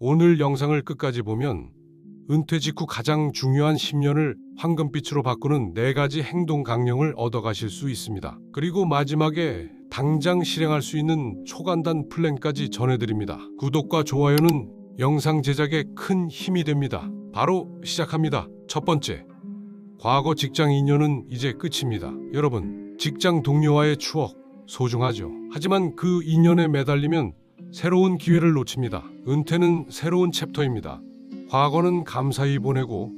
오늘 영상을 끝까지 보면 은퇴 직후 가장 중요한 10년을 황금빛으로 바꾸는 네 가지 행동 강령을 얻어가실 수 있습니다. 그리고 마지막에 당장 실행할 수 있는 초간단 플랜까지 전해드립니다. 구독과 좋아요는 영상 제작에 큰 힘이 됩니다. 바로 시작합니다. 첫 번째, 과거 직장 인연은 이제 끝입니다. 여러분, 직장 동료와의 추억 소중하죠. 하지만 그 인연에 매달리면 새로운 기회를 놓칩니다. 은퇴는 새로운 챕터입니다. 과거는 감사히 보내고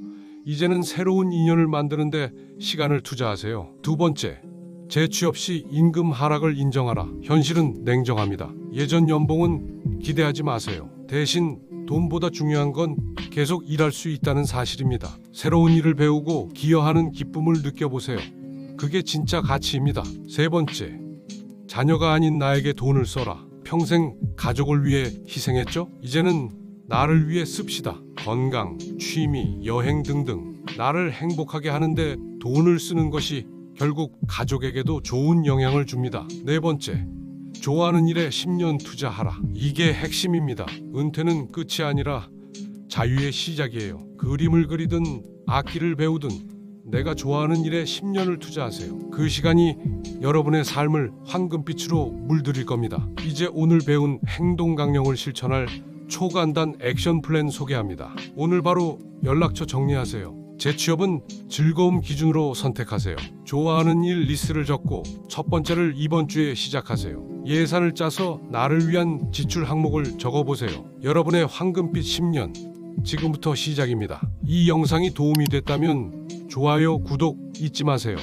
이제는 새로운 인연을 만드는데 시간을 투자하세요. 두 번째, 재취업 시 임금 하락을 인정하라. 현실은 냉정합니다. 예전 연봉은 기대하지 마세요. 대신 돈보다 중요한 건 계속 일할 수 있다는 사실입니다. 새로운 일을 배우고 기여하는 기쁨을 느껴보세요. 그게 진짜 가치입니다. 세 번째, 자녀가 아닌 나에게 돈을 써라. 평생 가족을 위해 희생했죠? 이제는 나를 위해 씁시다. 건강, 취미, 여행 등등 나를 행복하게 하는데 돈을 쓰는 것이 결국 가족에게도 좋은 영향을 줍니다. 네 번째, 좋아하는 일에 10년 투자하라. 이게 핵심입니다. 은퇴는 끝이 아니라 자유의 시작이에요. 그림을 그리든 악기를 배우든 내가 좋아하는 일에 10년을 투자하세요. 그 시간이 여러분의 삶을 황금빛으로 물들일 겁니다. 이제 오늘 배운 행동 강령을 실천할 초간단 액션 플랜 소개합니다. 오늘 바로 연락처 정리하세요. 재취업은 즐거움 기준으로 선택하세요. 좋아하는 일 리스트를 적고 첫 번째를 이번 주에 시작하세요. 예산을 짜서 나를 위한 지출 항목을 적어보세요. 여러분의 황금빛 10년 지금부터 시작입니다. 이 영상이 도움이 됐다면 좋아요, 구독 잊지 마세요.